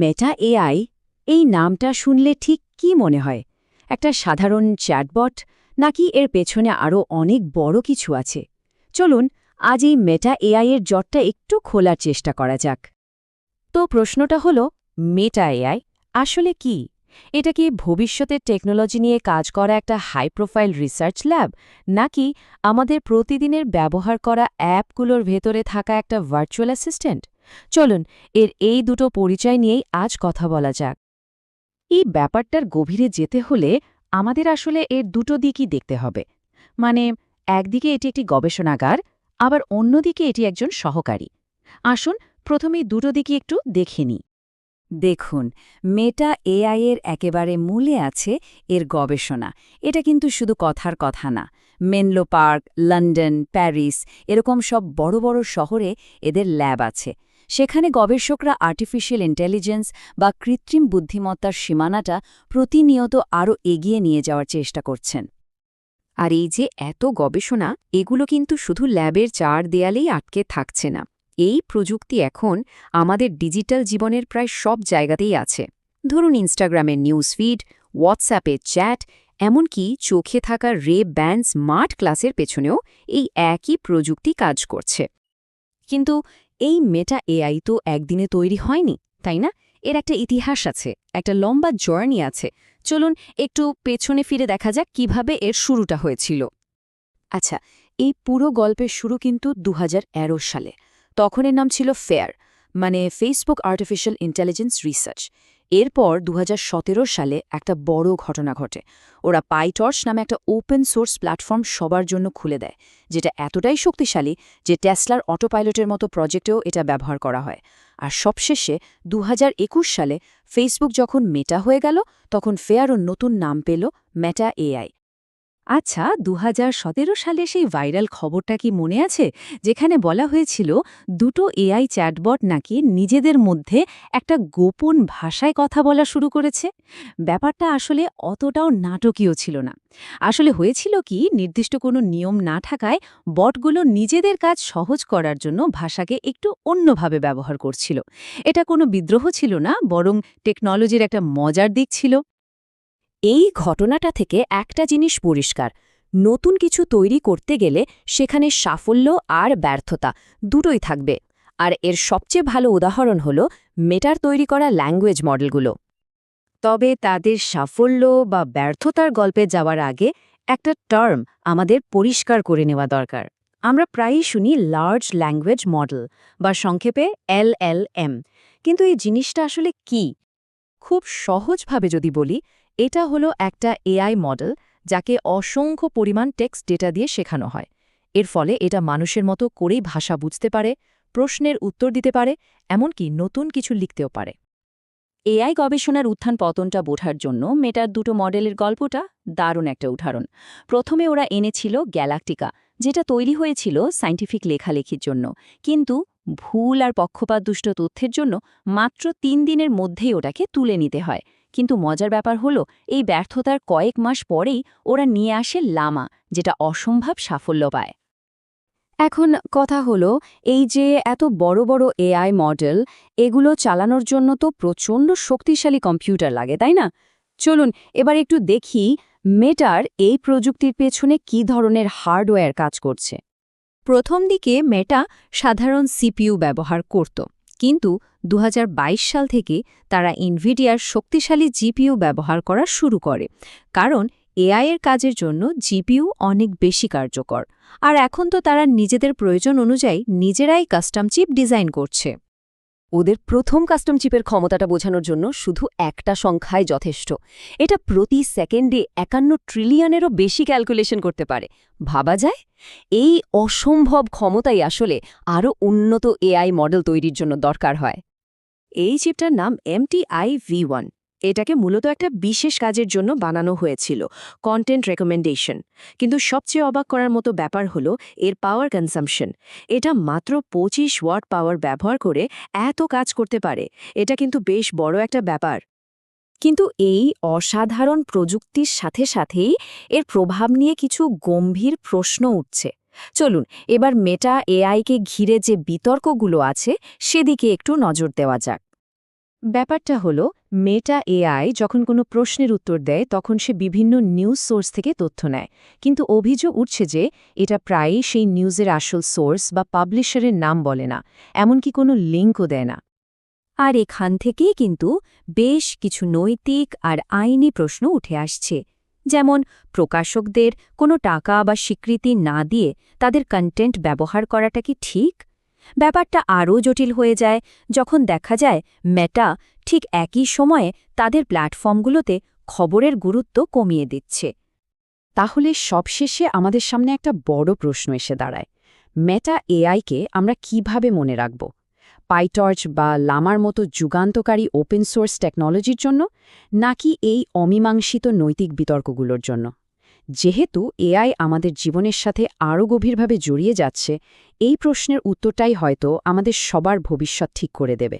Meta AI এই নামটা শুনলে ঠিক কি মনে হয়? একটা সাধারণ চ্যাটবট? নাকি এর পেছনে আরও অনেক বড় কিছু আছে? চলুন, আজ এই মেটা এআই এর জটটা একটু খোলার চেষ্টা করা যাক। তো প্রশ্নটা হলো, মেটা এআই আসলে কি? এটা কি ভবিষ্যতের টেকনোলজি নিয়ে কাজ করা একটা হাই প্রোফাইল রিসার্চ ল্যাব? নাকি আমাদের প্রতিদিনের ব্যবহার করা অ্যাপগুলোর ভেতরে থাকা একটা ভার্চুয়াল অ্যাসিস্ট্যান্ট? চলুন, এর এই দুটো পরিচয় নিয়েই আজ কথা বলা যাক। এই ব্যাপারটার গভীরে যেতে হলে আমাদের আসলে এর দুটো দিকই দেখতে হবে। মানে একদিকে এটি একটি গবেষণাগার, আবার অন্যদিকে এটি একজন সহকারী। আসুন প্রথমে দুটো দিকে একটু দেখে নিই। দেখুন, মেটা এআই এর একেবারে মূলে আছে এর গবেষণা। এটা কিন্তু শুধু কথার কথা না। মেনলো পার্ক, লন্ডন, প্যারিস, এরকম সব বড় বড় শহরে এদের ল্যাব আছে। সেখানে গবেষকরা আর্টিফিশিয়াল ইন্টেলিজেন্স বা কৃত্রিম বুদ্ধিমত্তার সীমানাটা প্রতিনিয়ত আরও এগিয়ে নিয়ে যাওয়ার চেষ্টা করছেন। আর এই যে এত গবেষণা, এগুলো কিন্তু শুধু ল্যাবের চার দেয়ালেই আটকে থাকছে না। এই প্রযুক্তি এখন আমাদের ডিজিটাল জীবনের প্রায় সব জায়গাতেই আছে। ধরুন ইনস্টাগ্রামের নিউজ ফিড হোয়াটসঅ্যাপে চ্যাট এমনকি চোখে থাকা রে ব্যান্ড স্মার্ট ক্লাসের পেছনেও এই একই প্রযুক্তি কাজ করছে। কিন্তু এই মেটা এআই তো একদিনে তৈরি হয়নি, তাই না? এর একটা ইতিহাস আছে, একটা লম্বা জার্নি আছে। চলুন একটু পেছনে ফিরে দেখা যাক কীভাবে এর শুরুটা হয়েছিল। আচ্ছা এই পুরো গল্পের শুরু কিন্তু দু সালে। তখন এর নাম ছিল ফেয়ার মানে ফেসবুক আর্টিফিশিয়াল ইন্টেলিজেন্স রিসার্চ এরপর দু হাজার সতেরো সালে একটা বড় ঘটনা ঘটে। ওরা পাইটর্চ নামে একটা ওপেন সোর্স প্ল্যাটফর্ম সবার জন্য খুলে দেয়, যেটা এতটাই শক্তিশালী যে টেসলার অটোপাইলটের মতো প্রজেক্টেও এটা ব্যবহার করা হয়। আর সবশেষে দু হাজার একুশ সালে ফেসবুক যখন মেটা হয়ে গেল, তখন ফেয়ারও নতুন নাম পেল মেটা এআই আচ্ছা দু হাজার সতেরো সালে সেই ভাইরাল খবরটা কি মনে আছে? যেখানে বলা হয়েছিল, দুটো এআই চ্যাটবট নাকি নিজেদের মধ্যে একটা গোপন ভাষায় কথা বলা শুরু করেছে? ব্যাপারটা আসলে অতটাও নাটকীয় ছিল না। আসলে হয়েছিল কি, নির্দিষ্ট কোনো নিয়ম না থাকায় বটগুলো নিজেদের কাজ সহজ করার জন্য ভাষাকে একটু অন্যভাবে ব্যবহার করছিল। এটা কোনো বিদ্রোহ ছিল না, বরং টেকনোলজির একটা মজার দিক ছিল। এই ঘটনাটা থেকে একটা জিনিস পরিষ্কার। নতুন কিছু তৈরি করতে গেলে সেখানে সাফল্য আর ব্যর্থতা দুটোই থাকবে। আর এর সবচেয়ে ভালো উদাহরণ হল মেটার তৈরি করা ল্যাঙ্গুয়েজ মডেলগুলো তবে তাদের সাফল্য বা ব্যর্থতার গল্পে যাওয়ার আগে একটা টার্ম আমাদের পরিষ্কার করে নেওয়া দরকার। আমরা প্রায়ই শুনি লার্জ ল্যাঙ্গুয়েজ মডেল বা সংক্ষেপে এলএলএম কিন্তু এই জিনিসটা আসলে কি? খুব সহজভাবে যদি বলি এটা হলো একটা এআই মডেল যাকে অসংখ্য পরিমাণ টেক্সট ডেটা দিয়ে শেখানো হয়। এর ফলে এটা মানুষের মতো করেই ভাষা বুঝতে পারে, প্রশ্নের উত্তর দিতে পারে, এমনকি নতুন কিছু লিখতেও পারে। এআই গবেষণার উত্থান পতনটা বোঝার জন্য মেটার দুটো মডেলের গল্পটা দারুণ একটা উদাহরণ। প্রথমে ওরা এনেছিল গ্যালাকটিকা, যেটা তৈরি হয়েছিল সাইন্টিফিক লেখালেখির জন্য। কিন্তু ভুল আর পক্ষপাতদুষ্ট তথ্যের জন্য মাত্র তিন দিনের মধ্যেই ওটাকে তুলে নিতে হয়। কিন্তু মজার ব্যাপার হলো, এই ব্যর্থতার কয়েক মাস পরেই ওরা নিয়ে আসে লামা, যেটা অসম্ভব সাফল্য পায়। এখন কথা হলো, এই যে এত বড় বড় এআই মডেল, এগুলো চালানোর জন্য তো প্রচণ্ড শক্তিশালী কম্পিউটার লাগে, তাই না? চলুন, এবার একটু দেখি মেটার এই প্রযুক্তির পেছনে কি ধরনের হার্ডওয়্যার কাজ করছে। প্রথম দিকে মেটা সাধারণ সিপিইউ ব্যবহার করত। কিন্তু দু হাজার বাইশ সাল থেকে তারা ইনভিডিয়ার শক্তিশালী জিপিইউ ব্যবহার করা শুরু করে, কারণ এআইয়ের কাজের জন্য জিপিইউ অনেক বেশি কার্যকর। আর এখন তো তারা নিজেদের প্রয়োজন অনুযায়ী নিজেরাই কাস্টম চিপ ডিজাইন করছে। ওদের প্রথম কাস্টম চিপের ক্ষমতাটা বোঝানোর জন্য শুধু একটা সংখ্যায় যথেষ্ট। এটা প্রতি সেকেন্ডে একান্ন ট্রিলিয়নেরও বেশি ক্যালকুলেশন করতে পারে। ভাবা যায়? এই অসম্ভব ক্ষমতাই আসলে আরও উন্নত এআই মডেল তৈরির জন্য দরকার হয়। এই চিপটার নাম এমটিআই ভি ওয়ান এটাকে মূলত একটা বিশেষ কাজের জন্য বানানো হয়েছিল কন্টেন্ট রেকমেন্ডেশন কিন্তু সবচেয়ে অবাক করার মতো ব্যাপার হলো এর পাওয়ার কনসামশন এটা মাত্র পঁচিশ ওয়াট পাওয়ার ব্যবহার করে এত কাজ করতে পারে, এটা কিন্তু বেশ বড় একটা ব্যাপার। কিন্তু এই অসাধারণ প্রযুক্তির সাথে সাথেই এর প্রভাব নিয়ে কিছু গম্ভীর প্রশ্ন উঠছে। চলুন, এবার মেটা এআইকে ঘিরে যে বিতর্কগুলো আছে, সেদিকে একটু নজর দেওয়া যাক। ব্যাপারটা হলো, মেটা এআই যখন কোনো প্রশ্নের উত্তর দেয়, তখন সে বিভিন্ন নিউজ সোর্স থেকে তথ্য নেয়। কিন্তু অভিযোগ উঠছে যে, এটা প্রায়ই সেই নিউজের আসল সোর্স বা পাবলিশারের নাম বলে না, এমনকি কোনো লিঙ্কও দেয় না। আর এখান থেকেই কিন্তু বেশ কিছু নৈতিক আর আইনি প্রশ্ন উঠে আসছে। যেমন, প্রকাশকদের কোনো টাকা বা স্বীকৃতি না দিয়ে তাদের কন্টেন্ট ব্যবহার করাটা কি ঠিক? ব্যাপারটা আরও জটিল হয়ে যায় যখন দেখা যায় মেটা ঠিক একই সময়ে তাদের প্ল্যাটফর্মগুলোতে খবরের গুরুত্ব কমিয়ে দিচ্ছে। তাহলে সবশেষে আমাদের সামনে একটা বড় প্রশ্ন এসে দাঁড়ায়। মেটা এআইকে আমরা কীভাবে মনে রাখব? পাইটর্চ বা লামার মতো যুগান্তকারী ওপেন সোর্স টেকনোলজির জন্য নাকি এই অমীমাংসিত নৈতিক বিতর্কগুলোর জন্য? যেহেতু এআই আমাদের জীবনের সাথে আরও গভীরভাবে জড়িয়ে যাচ্ছে, এই প্রশ্নের উত্তরটাই হয়তো আমাদের সবার ভবিষ্যৎ ঠিক করে দেবে।